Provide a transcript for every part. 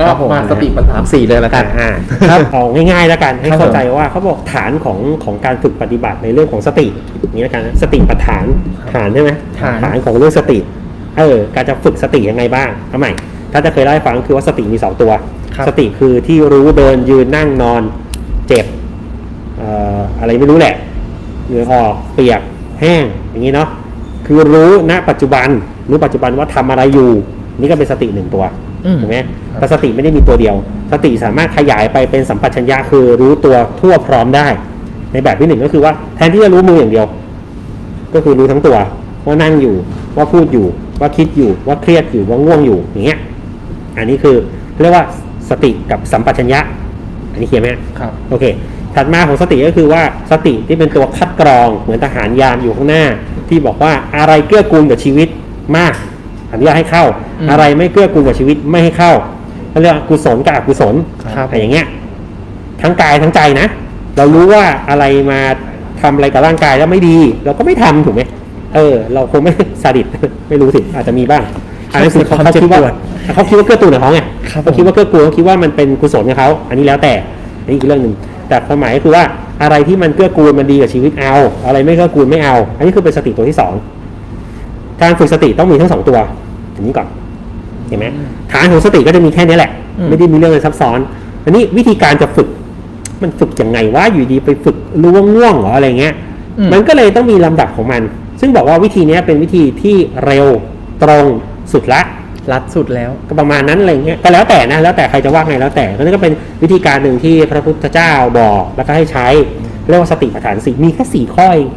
ก็ครับผม มาสติปัฏฐานสี่เลยละกัน อ่าครับ เอาง่ายๆแล้วกันให้ครับเข้าใจว่าเขาบอกฐานของของการฝึกปฏิบัติในเรื่องของสติอย่างนี้แล้วกันนะสติปัฏฐานฐานใช่ไหมฐาน ฐานของเรื่องสติเออการจะฝึกสติยังไงบ้างเอาใหม่ถ้าจะเคยเล่าให้ฟังคือว่าสติมีสองตัว ครับ สติคือที่รู้เดินยืนนั่งนอน เจ็บเอ่ออะไรไม่รู้แหละเหงื่อออกเปียกแห้งอย่างนี้เนาะคือรู้ณปัจจุบันรู้ปัจจุบันว่าทำอะไรอยู่ นี่ก็เป็นสติหนึ่งตัวอืม ถูกไหมแต่สติไม่ได้มีตัวเดียว สติสามารถขยายไปเป็นสัมปชัญญะคือรู้ตัวทั่วพร้อมได้ ในแบบที่หนึ่งก็คือว่าแทนที่จะรู้มืออย่างเดียว ก็คือรู้ทั้งตัว ว่านั่งอยู่ว่าพูดอยู่ ว่าคิดอยู่ว่าเครียดอยู่ว่าง่วงอยู่อย่างเงี้ยอันนี้คือเรียกว่าสติกับสัมปชัญญะ อันนี้เคลียร์ไหมครับโอเค ถัดมาของสติก็คือว่าสติที่เป็นตัวคัดกรองเหมือนทหารยามอยู่ข้างหน้า ที่บอกว่าอะไรเกื้อกูลกับชีวิตมาก อนุญาตให้เข้า อืม อะไรไม่เกื้อกูลกับชีวิตไม่ให้เข้าเขาเรียกว่ากุศลกับอกุศลครับ อะไรอย่างเงี้ย ทั้งกายทั้งใจนะ เรารู้ว่าอะไรมาทำอะไรกับร่างกายแล้วไม่ดี เราก็ไม่ทำถูกไหมเออ เราคงไม่ซาดิสไม่รู้สิอาจจะมีบ้างอันนั้นคือเขาความเขาเจ็บคิดว่าปวดเขาคิดว่าเกื้อกูลกับเขาไงครับผม เขาคิดว่าเกื้อกูลเขาคิดว่ามันเป็นกุศลกับเขาอันนี้แล้วแต่อันนี้อีกเรื่องหนึ่งแต่ความหมายก็คือว่าอะไรที่มันเกื้อกูลมันดีกับชีวิตเอา อะไรไม่เกื้อกูลไม่เอา อันนี้คือเป็นสติตัวที่สอง การฝึกสติต้องมีทั้งสองตัวอย่างนี้ก่อนเห็นไหมฐานของสติก็จะมีแค่นี้แหละอืมไม่ได้มีเรื่องอะไรซับซ้อนอันนี้วิธีการจะฝึก มันฝึกยังไงว่าอยู่ดีไปฝึกรู้ว่าง่วงเหรออะไรเงี้ยอืมมันก็เลยต้องมีลำดับของมัน ซึ่งบอกว่าวิธีเนี้ยเป็นวิธีที่เร็วตรงสุดละรัดสุดแล้วก็ประมาณนั้นอะไรเงี้ยก็แล้วแต่นะแล้วแต่ใครจะว่าไงแล้วแต่ก็นี่ก็เป็นวิธีการหนึ่งที่พระพุทธเจ้าบอกแล้วก็ให้ใช้เรียกว่าสติปัฏฐานสี่มีแค่สี่ข้อเอง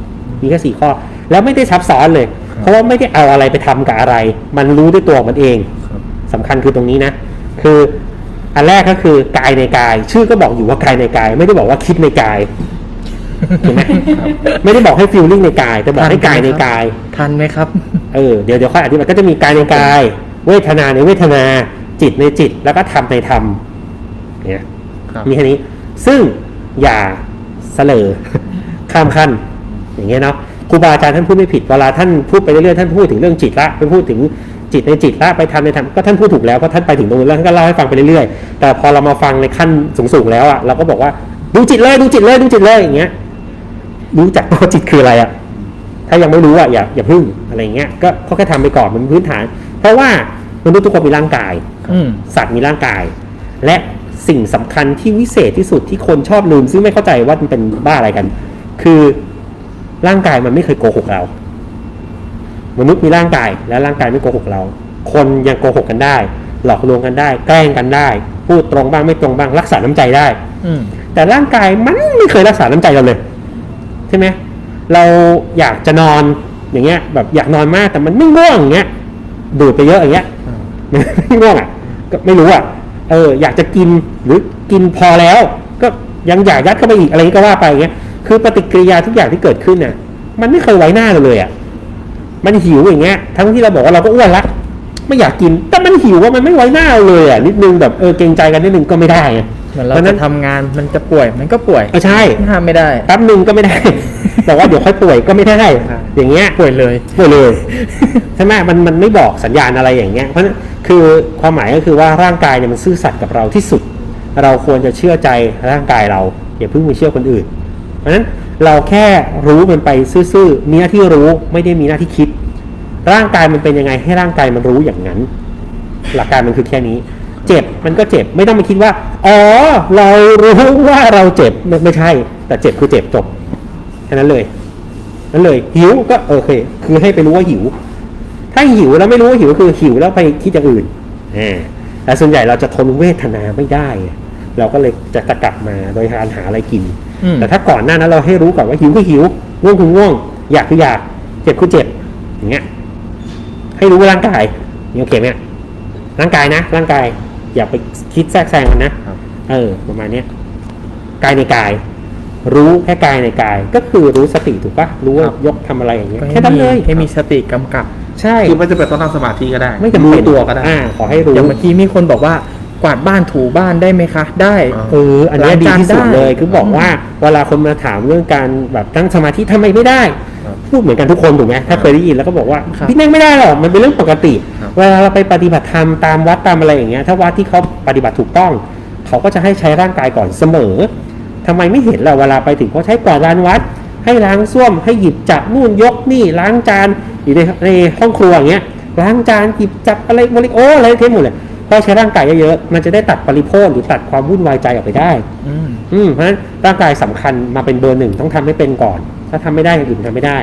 มีแค่สี่ข้อ แล้วไม่ได้ซับซ้อนเลย เพราะว่าไม่ได้เอาอะไรไปทำกับอะไร มันรู้ด้วยตัวมันเองครับสำคัญคือตรงนี้นะ คืออันแรกก็คือกายในกาย ชื่อก็บอกอยู่ว่ากายในกาย ไม่ได้บอกว่าคิดในกายเห็นไหมไม่ได้บอกให้ฟีลลิ่งในกาย แต่บอกให้กายในกาย ทันไหมครับ เออเดี๋ยวเดี๋ยวค่อยอธิบายก็จะมีกายในกาย เวทนาในเวทนา จิตในจิตแล้วก็ธรรมในธรรมเนี่ยครับมีแค่นี้ ซึ่งอย่าเสลอข้ามขั้น อย่างเงี้ยเนาะค รูบาอาจารย์ท่านพูดไม่ผิดเวลาท่านพูดไปเรื่อยๆท่านพูดถึงเรื่องจิตละไปพูดถึงจิตในจิตละไปทำในธรรมก็ท่านพูดถูกแล้วเพราะท่านไปถึงตรงนู้นแล้วท่านก็เล่าให้ฟังไปเรื่อยๆ แต่พอเรามาฟังในขั้นสูงๆแล้วอะเราก็บอกว่าดูจิตเลยดูจิตเลยดูจิตเลยอย่างเงี้ยรู้จักว่าจิตคืออะไรอะถ้ายังไม่รู้อะอย่าอย่าพึ่งอะไรเงี้ยก็ก็แค่ทำไปก่อนมันพื้นฐาน เพราะว่ามนุษย์ทุกคนมีร่างกายอืมสัตว์มีร่างกาย และสิ่งสำคัญที่วิเศษที่สุดที่คนชอบลืมซึ่งไม่เข้าใจว่ามันเป็นบ้าอะไรกัน คือ ร่างกายมันไม่เคยโกหกเรา มนุษย์มีร่างกายและร่างกายไม่โกหกเรา คนยังโกหกกันได้ หลอกลวงกันได้ แกล้งกันได้ พูดตรงบ้างไม่ตรงบ้างรักษาน้ำใจได้อืมแต่ร่างกายมันไม่เคยรักษาน้ำใจเราเลยใช่ไหมเราอยากจะนอนอย่างเงี้ย แบบอยากนอนมากแต่มันไม่ง่วงอย่างเงี้ยดูดไปเยอะอย่างเงี้ยมันไม่ง่วงอะก็ไม่รู้อะเอออยากจะกินหรือกินพอแล้ว ก็ยังอยากยัดเข้าไปอีกอะไรก็ว่าไปอย่างเงี้ย คือปฏิกิริยาทุกอย่างที่เกิดขึ้นเนี่ยมันไม่เคยไว้หน้าเราเลยอะ มันหิวอย่างเงี้ย ทั้งที่เราบอกว่าเราก็อ้วนละไม่อยากกิน แต่มันหิวว่ามันไม่ไว้หน้าเราเลยอะนิดนึงแบบเออเกรงใจกันนิดนึงก็ไม่ได้ไงเหมือนเราพะฉะจะนั้นทำงานมันจะป่วยมันก็ป่วยเออใช่ห้ามไม่ได้แป๊บหนึ่งก็ไม่ได้บอกว่าเดี๋ยวค่อยป่วยก็ไม่ได้ครับอย่างเงี้ยป่วยเลยป่วยเลยใช่ไหมมันมันไม่บอกสัญญาณอะไรอย่างเงี้ยเพราะฉะนั้นคือความหมายก็คือว่าร่างกายเนี่ยมันซื่อสัตย์กับเราที่สุด เราควรจะเชื่อใจร่างกายเราอย่าเพิ่งไปเชื่อคนอื่น เพราะฉะนั้นเราแค่รู้มันไปซื่อๆมีหน้าที่รู้ไม่ได้มีหน้าที่คิด ร่างกายมันเป็นยังไงให้ร่างกายมันรู้อย่างนั้น หลักการมันคือแค่นี้ เจ็บมันก็เจ็บไม่ต้องมาคิดว่าอ๋อเรารู้ว่าเราเจ็บไม่ใช่ แต่เจ็บคือเจ็บจบแค่นั้นเลยนั่นเลย หิวก็โอเค คือให้ไปรู้ว่าหิว ถ้าหิวแล้วไม่รู้ว่าหิวคือหิวแล้วไปคิดอย่างอื่นอ่าแต่ส่วนใหญ่เราจะทนเวทนาไม่ได้ เราก็เลยจะตะกลับมาโดยการหาอะไรกิน แต่ถ้าก่อนหน้านั้นเราให้รู้ก่อนว่าหิวคือหิวง่วงคือง่วง อยากคืออยากเจ็บคือเจ็บอย่างเงี้ย ให้รู้ว่าร่างกายนี่โอเคไหมร่างกายนะ ร่างกาย อย่าไปคิดแทรกแซงมันนะครับเออ ประมาณเนี้ยกายในกาย รู้แค่กายในกาย ก็คือรู้สติถูกปะรู้ว่าครับยกทำอะไรอย่างเงี้ยก็ให้แค่นั้นมีเลยให้มีสติกำกับ ใช่คือไม่จำเป็นต้องนั่งสมาธิก็ได้ ไม่จำเป็นรู้ตัวก็ได้อ่าขอให้รู้อย่างเมื่อกี้มีคนบอกว่าก วาดบ้านถูบ้านได้ไหมคะ ได้อ่าเอออันเนี้ยล้างดีจานที่สุดได้เลยคือบอกว่าเวลาคนมาถามเรื่องการแบบตั้งสมาธิทำไมไม่ได้ครับพูดเหมือนกันทุกคนถูกไหมถ้าเคยได้ยินแล้วก็บอกว่าครับพี่นั่งไม่ได้หรอกมันเป็นเรื่องปกติครับเวลาเราไปปฏิบัติธรรมตามวัดตามอะไรอย่างเงี้ยถ้าวัดที่เขาปฏิบัติถูกต้อง เขาก็จะให้ใช้ร่างกายก่อนเสมอทำไมไม่เห็นเราเวลาไปถึงเขาใช้กวาดลานวัด ให้ล้างส้วมให้หยิบจับนู่นยกนี่ล้างจานอยู่ในในห้องครัวอย่างเงี้ยล้างจานหยิบจับอะไรบริโออะไรเทมหมดเลย เพราะใช้ร่างกายเยอะๆมันจะได้ตัดปริโภคหรือตัดความวุ่นวายใจออกไปได้ อืมอืมเพราะฉะนั้นร่างกายสำคัญมาเป็นเบอร์หนึ่งต้องทำให้เป็นก่อน ถ้าทำไม่ได้อย่างอื่นทำไม่ได้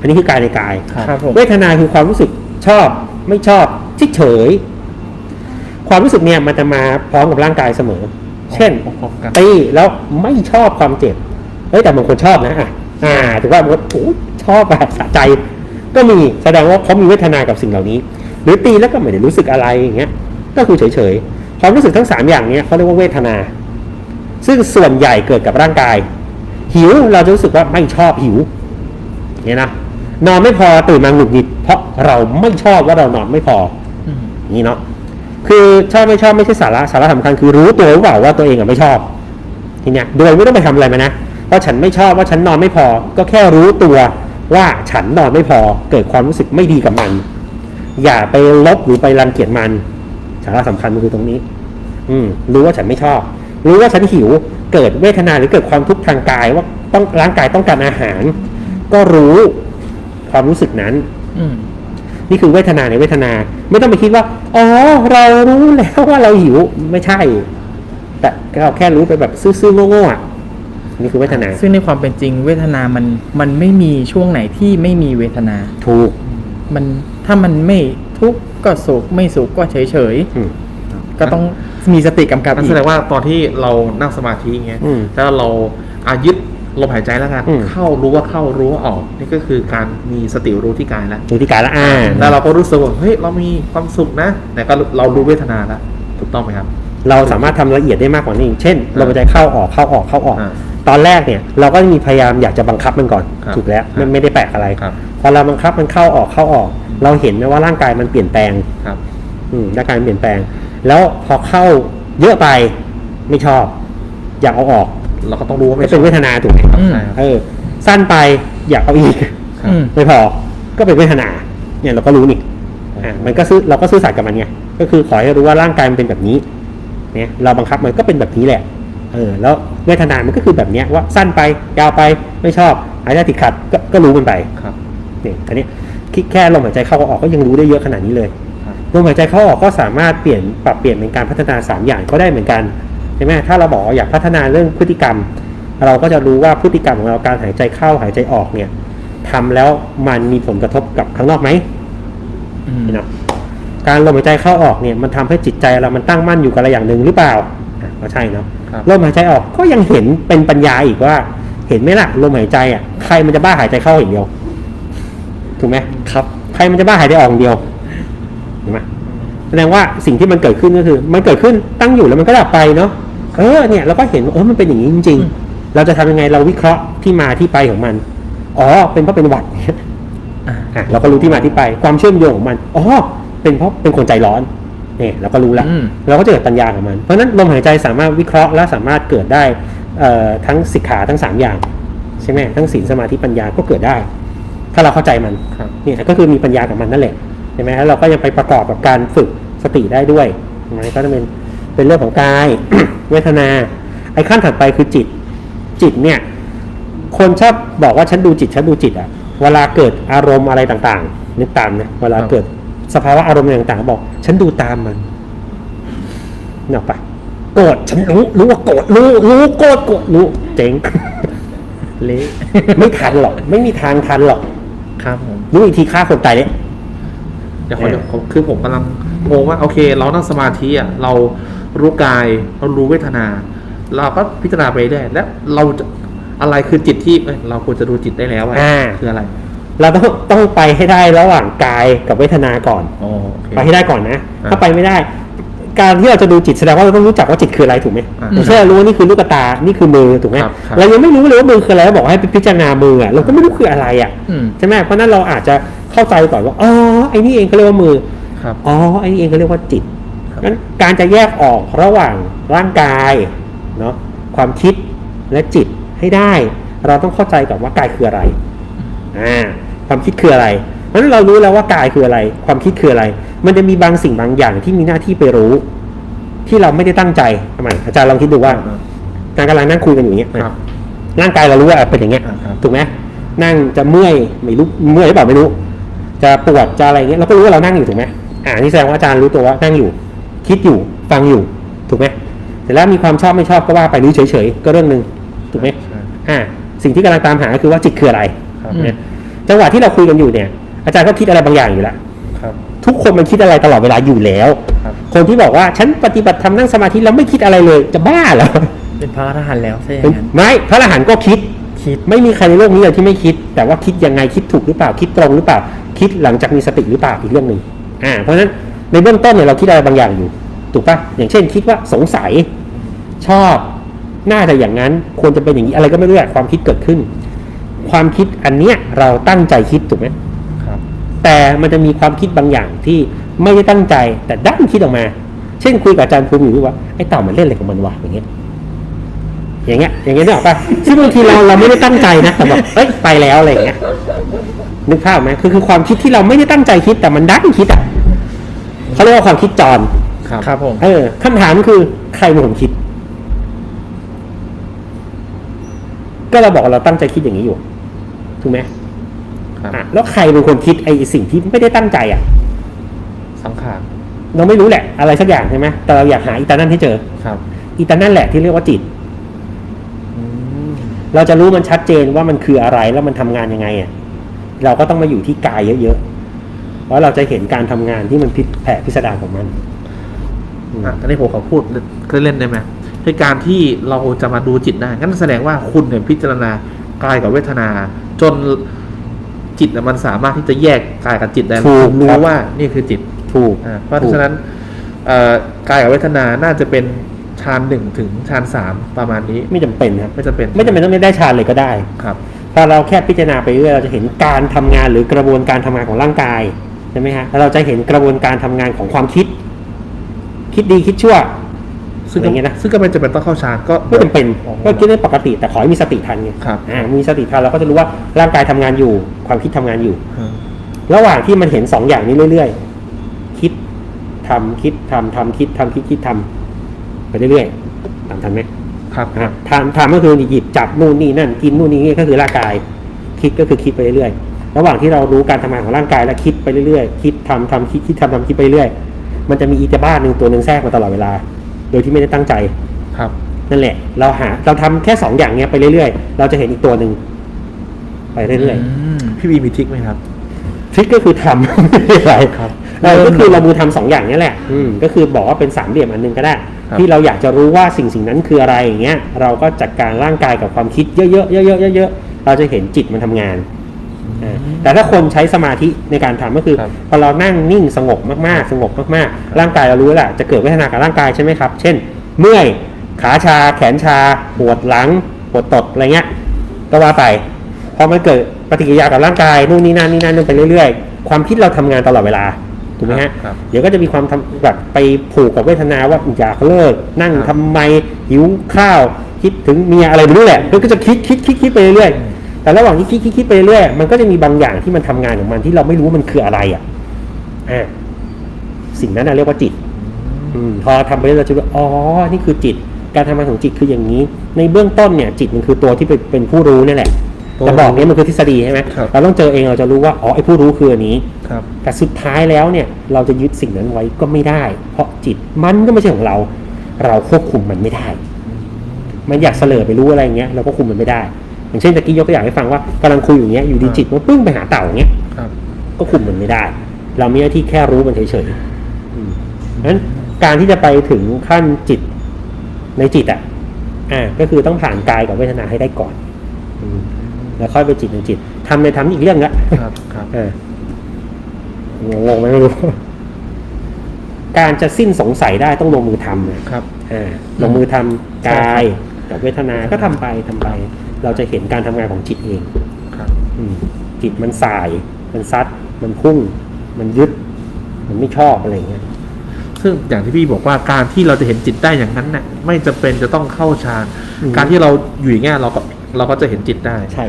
อันนี้คือกายในกาย ครับผม เวทนาคือความรู้สึกชอบไม่ชอบเฉยๆความรู้สึกเนี่ยมันจะมาพร้อมกับร่างกายเสมอ เช่นพร้อมๆกันตีแล้วไม่ชอบความเจ็บเฮ้ยแต่บางคนชอบนะอะอ่าถือว่าบางคนโอ้ยชอบอะสะใจ ก็มีแสดงว่าเขามีเวทนากับสิ่งเหล่านี้ หรือตีแล้วก็ไม่ได้รู้สึกอะไรอย่างเงี้ยก็คือเฉยๆความรู้สึกทั้งสามอย่างเนี้ยเขาเรียกว่าเวทนา ซึ่งส่วนใหญ่เกิดกับร่างกาย หิวเราจะรู้สึกว่าไม่ชอบหิวเนี่ยนะนอนไม่พอตื่นมาหงุดหงิด เพราะเราไม่ชอบว่าเรานอนไม่พอนี่เนาะคือชอบไม่ชอบไม่ใช่สาระสาระสำคัญคือรู้ตัวหรือเปล่าว่าตัวเองอะไม่ชอบทีเนี้ยโดยไม่ต้องไปทำอะไรมานะว่าฉันไม่ชอบว่าฉันนอนไม่พอ ก็แค่รู้ตัวว่าฉันนอนไม่พอ เกิดความรู้สึกไม่ดีกับมัน อย่าไปลบหรือไปรังเกียจมันสาระสำคัญมันคือตรงนี้ อืม รู้ว่าฉันไม่ชอบ รู้ว่าฉันหิว เกิดเวทนาหรือเกิดความทุกข์ทางกายว่าต้องร่างกายต้องการอาหาร ก็รู้ความรู้สึกนั้น อืมนี่คือเวทนาในเวทนา ไม่ต้องไปคิดว่าอ๋อเรารู้แล้วว่าเราหิวไม่ใช่ แต่เราแค่รู้ไปแบบซื่อๆโง่ๆอะนี่คือเวทนา ซึ่งในความเป็นจริงเวทนามันมันไม่มีช่วงไหนที่ไม่มีเวทนา ถูก มัน ถ้ามันไม่ทุกข์ก็สุขไม่สุขก็เฉยเฉยอืมๆก็ต้องมีสติกำกับนั่นอีแสก ดงว่าตอนที่เรานั่งสมาธิอย่างเงี้ยอืมถ้าเราอายึดลมหายใจแล้วกันอืม เข้ารู้ว่าเข้ารู้ว่าออกนี่ก็คือการมีสติรู้ที่กายแล้วดูที่กายละอ่าแล้วเราก็รู้สึกว่าเฮ้ยเรามีความสุขนะแต่ก็เรารู้เวทนาแล้วถูกต้องไหมครับ เราสามารถทำละเอียดได้มากกว่านี้อีกเช่นลมหายใจเข้าออกเข้าออกเข้าออก อ่าตอนแรกเนี่ยเราก็มีพยายามอยากจะบังคับมันก่อน ครับถูกแล้วครับไม่ไม่ได้แปลกอะไร ครับ พอเราบังคับมันเข้าออกเข้าออก เราเห็นไหมว่าร่างกายมันเปลี่ยนแปลงครับ อืมร่างกายมันเปลี่ยนแปลง แล้วพอเข้าเยอะไปไม่ชอบ อยากเอาออก เราก็ต้องรู้ว่าไม่ไม่เป็นเวทนาถูกไหมอืมใช่ครับ เออ สั้นไปอยากเอาอีก ครับ อืม ไม่พอ ก็เป็นเวทนา เนี่ยเราก็รู้นี่อะมันก็ซื่อเราก็ซื่อสัตย์กับมันไง ก็คือขอให้รู้ว่าร่างกายมันเป็นแบบนี้ เนี่ย เราบังคับมันก็เป็นแบบนี้แหละ เออ แล้วเวทนา มันก็คือแบบเนี้ยว่าสั้นไป ยาวไป ไม่ชอบหายใจติดขัด ก็ก็รู้มันไป ครับ เนี่ยอันนี้คิดแค่ลมหายใจเข้าออกก็ยังรู้ได้เยอะขนาดนี้เลยครับลมหายใจเข้าออกก็สามารถเปลี่ยนปรับเปลี่ยนเป็นการพัฒนาสามอย่างก็ได้เหมือนกันใช่ไหมถ้าเราบอกว่าอยากพัฒนาเรื่องพฤติกรรม เราก็จะรู้ว่าพฤติกรรมของเราการหายใจเข้าหายใจออกเนี่ยทำแล้วมันมีผลกระทบกับข้างนอกไหมอืมเนาะการลมหายใจเข้าออกเนี่ยมันทำให้จิตใจเรามันตั้งมั่นอยู่กับอะไรอย่างหนึ่งหรือเปล่าอะก็ใช่เนาะครับลมหายใจออกก็ยังเห็นเป็นปัญญาอีกว่า เห็นไหมล่ะลมหายใจอะใครมันจะบ้าหายใจเข้าอย่างเดียว ถูกไหมครับ ใครมันจะบ้าหายใจออกอย่างเดียวเห็นไหมแสดงว่าสิ่งที่มันเกิดขึ้นก็คือ มันเกิดขึ้นตั้งอยู่แล้วมันก็ดับไปเนาะเออเนี่ยเราก็เห็นว่าเออมันเป็นอย่างนี้จริงอืมๆเราจะทำยังไงเราวิเคราะห์ที่มาที่ไปของมันอ๋อเป็นเพราะเป็นหวัดอ่าอะเราก็รู้ที่มาที่ไป ความเชื่อมโยงของมันอ๋อเป็นเพราะเป็นคนใจร้อนเนี่ยเราก็รู้แล้วอืมเราก็จะเกิดปัญญาของมัน เพราะฉะนั้นลมหายใจสามารถวิเคราะห์และสามารถเกิดได้เอ่อทั้งสิกขาทั้งสามอย่าง ใช่ไหมทั้งศีลสมาธิปัญญาก็เกิดได้ ถ้าเราเข้าใจมันครับเนี่ยก็คือมีปัญญากับมันนั่นแหละใช่ไหมแล้วเราก็ยังไปประกอบกับการฝึกสติได้ด้วยใช่ไหมก็จะเป็นเป็นเรื่องของกาย เวทนา ไอ้ขั้นถัดไปคือจิต จิตเนี่ย คนชอบบอกว่าฉันดูจิตฉันดูจิตอะเวลาเกิดอารมณ์อะไรต่างๆนึกตามนะเวลาครับเกิดสภาวะอารมณ์อะไรต่างๆ บอก ฉันดูตามมันนึกออกปะโกรธฉันรู้รู้ว่าโกรธรู้รู้โกรธโกรธรู้เจ๋งเละไม่ทันหรอก ไม่มีทางทันหรอก ครับผมรู้อีกทีฆ่าคนตายเลยเดี๋ยวขอเออผมคือผมกำลังงงว่าโอเค เรานั่งสมาธิอะเรารู้กายเรารู้เวทนา เราก็พิจารณาไปได้แล้วเราจะอะไรคือจิตที่เอ้ยเราควรจะดูจิตได้แล้วอะอ่า คืออะไรเราต้องต้องไปให้ได้ระหว่างกายกับเวทนาก่อน อ๋อโอเค ไปให้ได้ก่อนนะ อ่า ถ้าไปไม่ได้ การที่เราจะดูจิตแสดงว่าเราต้องรู้จักว่าจิตคืออะไรถูกไหมอ่าไม่ใช่เรารู้ว่านี่คือลูกตา นี่คือมือถูกไหมครับครับ เรายังไม่รู้เลยว่ามือคืออะไรแล้วบอกให้ไปพิจารณามืออะเราก็ไม่รู้คืออะไรอะอืมใช่ไหมเพราะฉะนั้นเราอาจจะเข้าใจก่อนว่าอ๋อไอ้นี่เองเขาเรียกว่ามือ ครับ อ๋อไอ้นี่เองเขาเรียกว่าจิตครับ งั้นการจะแยกออกระหว่างร่างกายเนาะความคิดและจิตให้ได้ เราต้องเข้าใจก่อนว่ากายคืออะไรอ่าความคิดคืออะไร เพราะฉะนั้นเรารู้แล้วว่ากายคืออะไร ความคิดคืออะไร มันจะมีบางสิ่งบางอย่างที่มีหน้าที่ไปรู้ ที่เราไม่ได้ตั้งใจทำไมอาจารย์ลองคิดดูว่าอาจารย์กำลังนั่งคุยกันอยู่อย่างเงี้ยครับร่างกายเรารู้ว่าเป็นอย่างเงี้ยอ่าครับถูกไหมนั่งจะเมื่อยไม่รู้เมื่อยหรือเปล่าไม่รู้ จะปวดจะอะไรเงี้ยเราก็รู้ว่าเรานั่งอยู่ถูกไหมอ่านี่แสดงว่าอาจารย์รู้ตัวว่านั่งอยู่ คิดอยู่ฟังอยู่ถูกไหมเสร็จแล้วมีความชอบไม่ชอบก็ว่าไปรู้เฉยๆก็เรื่องหนึ่งถูกไหมใช่อ่าสิ่งที่กำลังตามหาก็คือว่าจิตคืออะไรครับเนี่ยจังหวะที่เราคุยกันอยู่เนี่ย อาจารย์ก็คิดอะไรบางอย่างอยู่แล้วครับ ทุกคนมันคิดอะไรตลอดเวลาอยู่แล้ว ครับ คนที่บอกว่าฉันปฏิบัติธรรมนั่งสมาธิแล้วไม่คิดอะไรเลยจะบ้าเหรอเป็นพระอรหันต์แล้วใช่ไหมไม่พระอรหันต์ก็คิดคิดไม่มีใครในโลกนี้เลยที่ไม่คิด แต่ว่าคิดยังไงคิดถูกหรือเปล่าคิดตรงหรือเปล่า คิดหลังจากมีสติหรือเปล่าอีกเรื่องหนึ่งอ่าเพราะฉะนั้นในเบื้องต้นเนี่ยเราคิดอะไรบางอย่างอยู่ ถูกปะอย่างเช่น คิดว่าสงสัยชอบน่าจะอย่างนั้นควรจะเป็นอย่างนี้อะไรก็ไม่รู้อะความคิดเกิดขึ้น ความคิดอันเนี้ยเราตั้งใจคิดถูกไหมครับ แต่มันจะมีความคิดบางอย่างที่ไม่ได้ตั้งใจแต่ดันคิดออกมา เช่นคุยกับอาจารย์ภูมิอยู่ว่าไอ้เต่ามันเล่นอะไรของมันวะอย่างเงี้ย อย่างเงี้ย อย่างเงี้ยนึกออกปะซึ่งบางทีเราเราไม่ได้ตั้งใจนะแต่แบบเอ้ยไปแล้วอะไรอย่างเงี้ยนึกภาพไหมคือคือความคิดที่เราไม่ได้ตั้งใจคิดแต่มันดันคิดอะเขาเรียกว่าความคิดจรครับครับผมเออคำถามคือใครเป็นคนคิด ก็เราบอกว่าเราตั้งใจคิดอย่างนี้อยู่ถูกไหม ครับอะแล้วใครเป็นคนคิดไอ้สิ่งที่ไม่ได้ตั้งใจอะ สังขารเราไม่รู้แหละ อะไรสักอย่างใช่ไหมแต่เราอยากหาอีตานั่นให้เจอ ครับอีตานั่นแหละที่เรียกว่าจิต อืมเราจะรู้มันชัดเจนว่ามันคืออะไรแล้วมันทำงานยังไงอะเราก็ต้องมาอยู่ที่กายเยอะๆเพราะเราจะเห็นการทำงานที่มันพิแผ่พิสดารของมันอืมอะอันนี้ผมขอพูดเล่นๆได้ไหมในการที่เราจะมาดูจิตได้งั้นแสดงว่าคุณเนี่ยพิจารณากายกับเวทนา จน จิตน่ะมันสามารถที่จะแยกกายกับจิตได้ถูกรู้ครับว่านี่คือจิตถูกอ่าเพราะฉะนั้นเอ่อกายกับเวทนาน่าจะเป็นฌานหนึ่งถึงฌานสามประมาณนี้ไม่จำเป็นครับไม่จะเป็นไม่จำเป็นต้องได้ฌานเลยก็ได้ครับพอเราแค่พิจารณาไปเรื่อยเราจะเห็นการทำงานหรือกระบวนการทำงานของร่างกายใช่ไหมฮะแล้วเราจะเห็นกระบวนการทำงานของความคิด คิดดีคิดชั่ว ซึ่งอก็ย่างเงี้ยนะซึ่งก็ไม่จำเป็นต้องเข้าฌานก็ไม่จำเป็นอ๋อก็คิดได้ปกติแต่ขอให้มีสติทันไงครับอ่ามีสติทันเราก็จะรู้ว่าร่างกายทำงานอยู่ ความคิดทำงานอยู่อืมระหว่างที่มันเห็นสองอย่างนี้เรื่อยๆ คิดทำคิดทำทำคิดทำคิดคิดทำไปเรื่อยๆตามทันไหมครับอะทำทำก็คือหยิบจับนู่นนี่นั่นกินนู่นนี่นี่ก็คือร่างกาย คิดก็คือคิดไปเรื่อยๆระหว่างที่เรารู้การทำงานของร่างกายและคิดไปเรื่อยๆคิดทำทำคิดคิดทำทำคิดไปเรื่อยมันจะมีอีเตบ้าหนึ่งตัวหนึ่งแทรกมาตลอดเวลา โดยที่ไม่ได้ตั้งใจครับ นั่นแหละ เราหาเราทำแค่สองอย่างเนี้ยไปเรื่อยๆ เราจะเห็นอีกตัวหนึ่งไปเรื่อยๆมพี่วีมีทริคไหมครับทริคก็คือทำไม่เป็นไรครับเออก็คือเรามือทำสองอย่างนี้แหละอืมก็คือบอกว่าเป็นสามเหลี่ยมอันหนึงก็ได้ครับที่เราอยากจะรู้ว่าสิ่งสิ่งนั้นคืออะไรอย่างเงี้ย เราก็จัดการร่างกายกับความคิดเยอะๆเยอะๆเยอะๆเราจะเห็นจิตมันทำงานอ่า แต่ถ้าคนใช้สมาธิในการทำก็คือครับพอเรานั่งนิ่งสงบมากๆ สงบมากๆ ร่างกายเรารู้แล้วแหละจะเกิดเวทนากับร่างกายใช่ไหมครับ เช่น เมื่อยขาชา แขนชาปวดหลังปวดตดอะไรเงี้ยก็ว่าไปพอมันเกิดปฏิกิริยากับร่างกายนู่นนี่นั่นนี่นั่นนู่นไปเรื่อยๆ ความคิดเราทำงานตลอดเวลาถูกไหมฮะครับเดี๋ยวก็จะมีความทำแบบไปผูกกับเวทนาว่าอยากเลิก นั่งครับทำไมหิวข้าว คิดถึงเมียอะไรไม่รู้แหละมันก็จะคิดคิดคิดคิดไปเรื่อยๆ แต่ระหว่างที่คิดคิดคิดไปเรื่อยๆมันก็จะมีบางอย่างที่มันทำงานของมันที่เราไม่รู้ว่ามันคืออะไรอะอ่าสิ่งนั้นนะเรียกว่าจิต อืมพอทำไปเรื่อยๆเราจะรู้อ๋อนี่คือจิต การทำงานของจิตคืออย่างนี้ ในเบื้องต้นเนี่ยจิตมันคือตัวที่เป็นเป็นผู้รู้นี่แหละตัวแต่บอกเนี้มันคือทฤษฎีใช่ไหมครับเราต้องเจอเองเราจะรู้ว่าอ๋อไอ้ผู้รู้คืออันนี้ครับแต่สุดท้ายแล้วเนี่ย เราจะยึดสิ่งนั้นไว้ก็ไม่ได้ เพราะจิตมันก็ไม่ใช่ของเรา เราควบคุมมันไม่ได้ มันอยากเสลอไปรู้อะไรอย่างเงี้ยเราก็คุมมันไม่ได้ อย่างเช่นตะกี้ยกตัวอย่างให้ฟังว่ากำลังคุยอยู่อย่างเงี้ยอยู่ดีจิตมันปึ้งไปหาเต่าอย่างเงี้ยครับก็คุมมันไม่ได้ เรามีหน้าที่แค่รู้มันเฉยๆอืมนั้นการที่จะไปถึงขั้นจิตในจิตอะอ่าก็คือต้องผ่านกายกับเวทนาให้ได้ก่อนอืมแล้วค่อยไปจิตในจิตทำในทำอีกเรื่องละครับครับเอองงๆไหมไม่รู้การจะสิ้นสงสัยได้ต้องลงมือทำนะครับอ่าลงมือทำกายกับเวทนาก็ทำไปทำไป เราจะเห็นการทำงานของจิตเองครับอืมจิตมันสาย มันซัด มันพุ่ง มันยึด มันไม่ชอบอะไรอย่างเงี้ย ซึ่งอย่างที่พี่บอกว่าการที่เราจะเห็นจิตได้อย่างนั้นน่ะไม่จำเป็นจะต้องเข้าฌานอืมการที่เราอยู่อย่างเงี้ยเราก็เราก็จะเห็นจิตได้ ใช่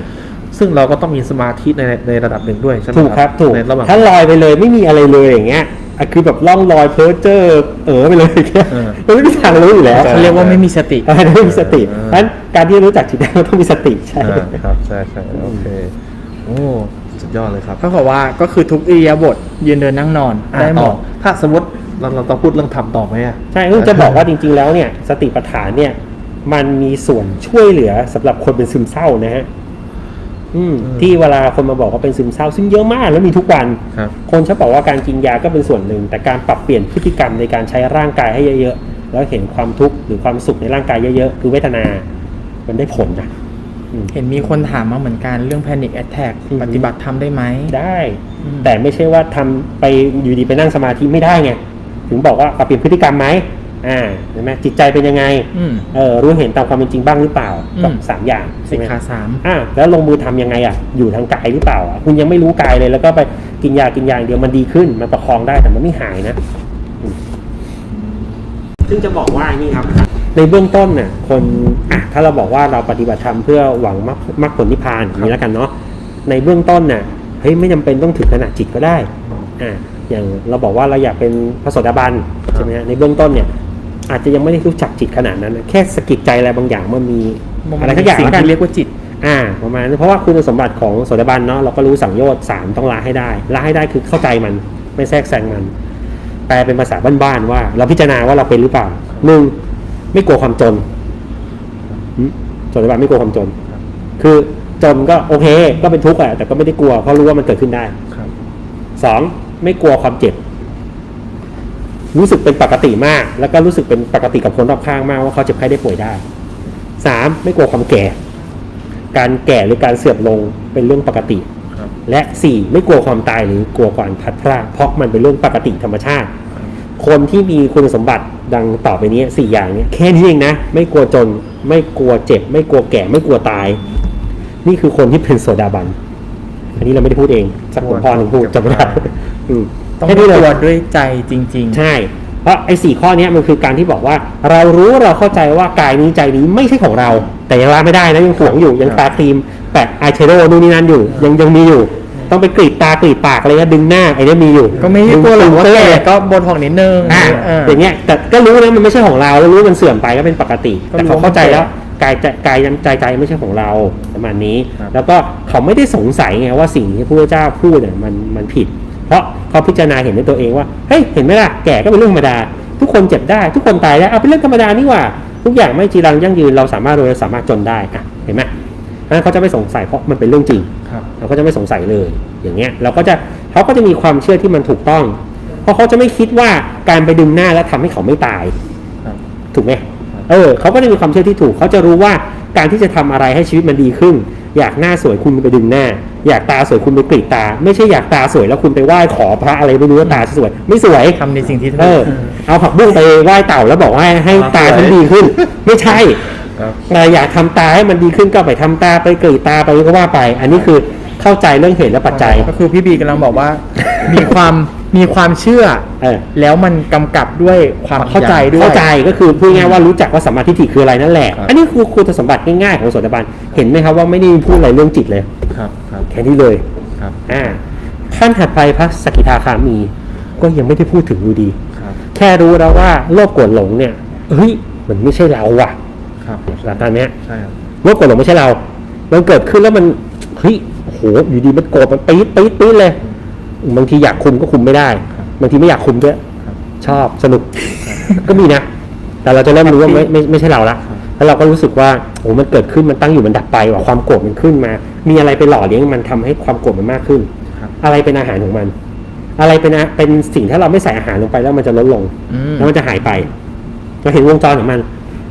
ซึ่งเราก็ต้องมีสมาธิในในระดับหนึ่งด้วยใช่ไหมถูกครับ ถูกในระหว่างถ้าลอยไปเลยไม่มีอะไรเลยอย่างเงี้ย อะคือแบบล่องลอยเพ้อเจอเออไปเลยอย่างเงี้ยเออมันไม่มีทางรู้อยู่แล้วเขาเรียกว่าไม่มีสติเออไม่มีสติเออเพราะฉะนั้นการที่จะรู้จักจิตได้มันต้องมีสติใช่อ่าครับใช่ใช่โอเคโอ้สุดยอดเลยครับเท่ากับว่าก็คือทุกอิริยาบถยืนเดินนั่งนอนอะได้หมต่อดถ้าสมมติเราเราต้องพูดเรื่องทำต่อไหมอะใช่ก็จะบอกว่าจริง ๆ แล้วเนี่ยสติปัฏฐานเนี่ยมันมีส่วนช่วยเหลือสำหรับคนเป็นซึมเศร้านะฮะ อืมอืมที่เวลาคนมาบอกว่าเป็นซึมเศร้าซึ่งเยอะมากแล้วมีทุกวันครับ คนชอบบอกว่าการกินยาก็เป็นส่วนหนึ่ง แต่การปรับเปลี่ยนพฤติกรรมในการใช้ร่างกายให้เยอะๆแล้วเห็นความทุกข์หรือความสุขในร่างกายเยอะๆคือเวทนา มันได้ผลนะอืมเห็นมีคนถามมาเหมือนกันเรื่อง panic attack อือฮึปฏิบัติทำได้ไหมได้อืมแต่ไม่ใช่ว่าทำไปอยู่ดีไปนั่งสมาธิไม่ได้ไงถึงบอกว่าปรับเปลี่ยนพฤติกรรมไหม อ่าเห็นไหมจิตใจเป็นยังไงอืม เออรู้เห็นตามความเป็นจริงบ้างหรือเปล่าอืม กับสามอย่างสิใช่กไหมขาสาม อ่าแล้วลงมือทำยังไงอะอยู่ทางกายหรือเปล่าอะคุณยังไม่รู้กายเลย แล้วก็ไปกินยากินยาอย่างเดียวมันดีขึ้น มันประคองได้แต่มันไม่หายนะอืมซึ่งจะบอกว่านี่ครับ ในเบื้องต้นน่ะคนอะถ้าเราบอกว่าเราปฏิบัติธรรมเพื่อหวังมรรคมรรคผลนิพพานอย่างนี้แล้วกันเนาะในเบื้องต้นน่ะเฮ้ยไม่จำเป็นต้องถึงขนาดจิตก็ได้ อ่าอย่างเราบอกว่าเราอยากเป็นพระโสดาบันใช่ไหมฮะในเบื้องต้นเนี่ย อาจจะยังไม่ได้รู้จักจิตขนาดนั้นนะแค่สะกิดใจอะไรบางอย่างมันมีอะไรทักอย่างสิ่งแล้วกันที่เรียกว่าจิต อ่าประมาณนั้นเพราะว่าคุณสมบัติของโสดาบันเนาะเราก็รู้สังโยชน์สามต้องละให้ได้ละให้ได้คือเข้าใจมัน ไม่แทรกแซงมัน แปลเป็นภาษาบ้านๆว่า เราพิจารณาว่าเราเป็นหรือเปล่าหนึ่งไม่กลัวความจนหึโสดาบันไม่กลัวความจน คือจนก็โอเค ก็เป็นทุกข์แหละแต่ก็ไม่ได้กลัวเพราะรู้ว่ามันเกิดขึ้นได้ครับสองไม่กลัวความเจ็บ รู้สึกเป็นปกติมาก แล้วก็รู้สึกเป็นปกติกับคนรอบข้างมากว่าเขาเจ็บไข้ได้ป่วยได้สามไม่กลัวความแก่ การแก่หรือการเสื่อมลงเป็นเรื่องปกติ และสี่ไม่กลัวความตายหรือกลัวความพัดพรากเพราะมันเป็นเรื่องปกติธรรมชาติ คนที่มีคุณสมบัติดังต่อไปนี้สี่อย่างเนี้แค่นี้เองนะ ไม่กลัวจน ไม่กลัวเจ็บ ไม่กลัวแก่ ไม่กลัวตาย นี่คือคนที่เป็นโสดาบัน อันนี้เราไม่ได้พูดเองสักหลวงพ่อหนึ่งพูดจำได้ ต้องแค่นี้กเลยลัวด้วยใจจริงใช่ เพราะไอ้สี่ข้อเนี้ยมันคือการที่บอกว่า เรารู้เราเข้าใจว่ากายนี้ใจนี้ไม่ใช่ของเรา แต่ยังละไม่ได้นะยังหวงอยู่ยังตาครีมแปะอายแชโดว์นู่นนี่นั่นอยู่ยังยังมีอยู่ ต้องไปกรีดตากรีดปากอะไรก็ดึงหน้าไอ้เนี้ยมีอยู่ๆก็ไม่ได้กลัวหรอกว่าดึงแก่เตอร์ก็โบนทอกนิดนึงอ่าเอออย่างเงี้ยแต่ก็รู้นะมันไม่ใช่ของเราแล้วรู้มันเสื่อมไปก็เป็นปกติก็แต่รู้เขาเข้าใจว่ามันแล้วกายใจกายใจใจไม่ใช่ของเราประมาณนี้ครับแล้วก็เขาไม่ได้สงสัยไงว่าสิ่งที่พระพุทธเจ้าพูดเนี่ยมันมันผิด เพราะเขาพิจารณาเห็นในตัวเองว่าเฮ้ยเห็นไหมล่ะแก่ก็เป็นเรื่องธรรมดา ทุกคนเจ็บได้ ทุกคนตายได้เอาเป็นเรื่องธรรมดานี่หว่า ทุกอย่างไม่จีรังยั่งยืนเราสามารถรวยเราสามารถจนได้อะเห็นไหมเพราะฉะนั้นเขาจะไม่สงสัยเพราะมันเป็นเรื่องจริงครับเราก็จะไม่สงสัยเลยอย่างเงี้ยเราก็จะเขาก็จะมีความเชื่อที่มันถูกต้อง เพราะเขาจะไม่คิดว่าการไปดึงหน้าแล้วทำให้เขาไม่ตายครับถูกไหมเออเขาก็จะมีความเชื่อที่ถูก เขาจะรู้ว่าการที่จะทำอะไรให้ชีวิตมันดีขึ้น อยากหน้าสวยคุณไปดึงหน้า อยากตาสวยคุณไปกรีดตา ไม่ใช่อยากตาสวยแล้วคุณไปไหว้ขอพระอะไรไม่รู้ว่าตาสวย ไม่สวยทำในสิ่งที่ถูเอกอเอาผักบุ้งไปไหว้เต่าแล้วบอกว่าให้ให้ตาฉันดีขึ้น ไม่ใช่ครับเราอยากทำตาให้มันดีขึ้นก็ไปทำตาไปกรีดตาไปก็ว่าไป อันนี้คือเข้าใจเรื่องเหตุและปัจจัย ก็คือพี่บีกำลังบอกว่า มีความ มีความเชื่อ เออ แล้วมันกำกับด้วยความเข้าใจด้วย เข้าใจก็คือพูดง่ายๆว่ารู้จักว่าสัมมาทิฏฐิคืออะไรนั่นแหละ ครับ อันนี้คือคุณสมบัติง่ายๆของโสดาบันเห็นไหมครับว่าไม่ได้พูดอะไรเรื่องจิตเลย ครับครับแค่นี้เลย ครับอ่าขั้นถัดไปพระสกิทาคามี ก็ยังไม่ได้พูดถึงอยู่ดี ครับแค่รู้แล้วว่าโลภโกรธหลงเนี่ยเฮ้ยมันไม่ใช่เราว่ะครับหลักการเนี้ยใช่ครับโลภโกรธหลงไม่ใช่เรา มันเกิดขึ้นแล้วมันเฮ้ยโอ้โหอยู่ดีมันโกรธมันปี๊ดปี๊ดปี๊ดเลย บางทีอยากคุมก็คุมไม่ได้ บางทีไม่อยากคุมด้วยครับชอบสนุกก็มีนะ แต่เราจะเริ่มรู้ว่าไม่ไม่ไม่ใช่เราละครับแล้วเราก็รู้สึกว่าโอ้มันเกิดขึ้นมันตั้งอยู่มันดับไปว่ะความโกรธมันขึ้นมา มีอะไรไปหล่อเลี้ยงมันทำให้ความโกรธมันมากขึ้นครับอะไรเป็นอาหารของมัน อะไรเป็นอาเป็นสิ่งที่เราไม่ใส่อาหารลงไปแล้วมันจะลดลงอืมแล้วมันจะหายไปเราเห็นวงจรของมัน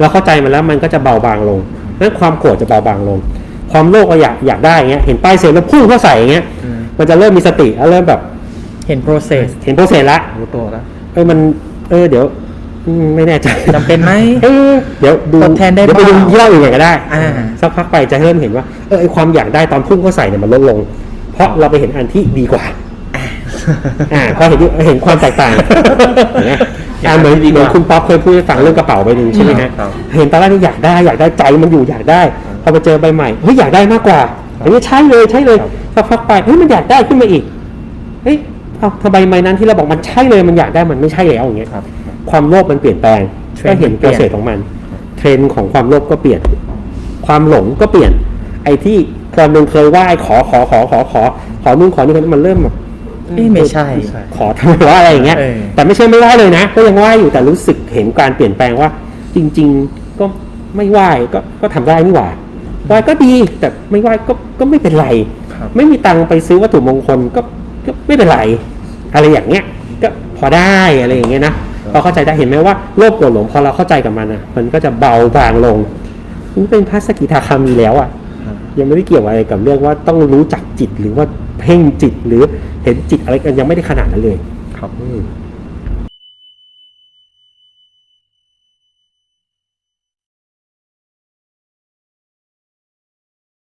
เราเข้าใจมันแล้วมันก็จะเบาบางลงนั้นความโกรธจะเบาบางลง ความโลภก็อยากอยากได้อย่างเงี้ยเห็นป้ายเซลล์แล้วพุ่งเข้าใส่อย่างเงี้ยอื มมันจะเริ่มมีสติแล้วเริ่มแบบเห็น process เห็นโปรเซสละรู้ตัวแล้วเออมัน เออเดี๋ยวอืมไม่แน่ใจจำเป็นไหม เออเดี๋ยวดูทดแทนได้เดี๋ยวไปดูเปล่ายี่ห้ออื่นก่อนก็ได้อ่า สักพักไปจะเริ่มเห็นว่าเออไอความอยากได้ตอนพุ่งเข้าใส่เนี่ยมันลดลง เพราะเราไปเห็นอันที่ดีกว่า อ่าพอเห็นเห็นความแตกต่างเห็นไหมอ่าเหมือนเหมือนคุณป๊อปเคยพูดให้ฟังเรื่องกระเป๋าใบหนึ่งใช่ไหมฮะครับ เห็นตอนแรกนี่อยากได้อยากได้ใจมันอยู่อยากได้ พอไปเจอใบใหม่เฮ้ยอยากได้มากกว่า อันนี้ใช่เลยใช่เลยครับสักพักไปเฮ้ยมันอยากได้ขึ้นมาอีกเฮ้ยเอาทำไมไม่นั้นที่เราบอกมันใช่เลยมันอยากได้มันไม่ใช่แล้วอย่างเงี้ยครับความโลภมันเปลี่ยนแปลงเทรนด์ก็เห็นมันเปเกลี่ยนษตรของมัน เทรนด์ของความโลภก็เปลี่ยน ความหลงก็เปลี่ยน ไอ้ที่ตอนหนึ่งเคยไหว้ขอขอขอขอขอขอนู่นขอนี่มันเริ่มแบบเอ้ยไม่ใช่ไม่ใช่ ขอทำไมว่าอะไรอย่างเงี้ยเออแต่ไม่ใช่ไม่ไหว้เลยนะ ก็ยังไหว้อยู่แต่รู้สึกเห็นการเปลี่ยนแปลงว่า จริง ๆ ก็ไม่ไหว้ก็ก็ทำได้นี่หว่า ไหว้ก็ดีแต่ไม่ไหว้ก็ก็ไม่เป็นไรครับไม่มีตังค์ไปซื้อวัตถุมงคลก็ก็ไม่เป็นไร อะไรอย่างเงี้ย ก็พอได้อะไรอย่างเงี้ยนะพอเข้าใจได้เห็นไหมว่าโลภโกรธหลงพอเราเข้าใจกับมันนะมันก็จะเบาบางลงนี่เป็นพระสกิทาคามีแล้วอะครับยังไม่ได้เกี่ยวอะไรกับเรื่องว่าต้องรู้จักจิตหรือว่าเพ่งจิตหรือเห็นจิตอะไรกันยังไม่ได้ขนาดนั้นเลย ครับอืม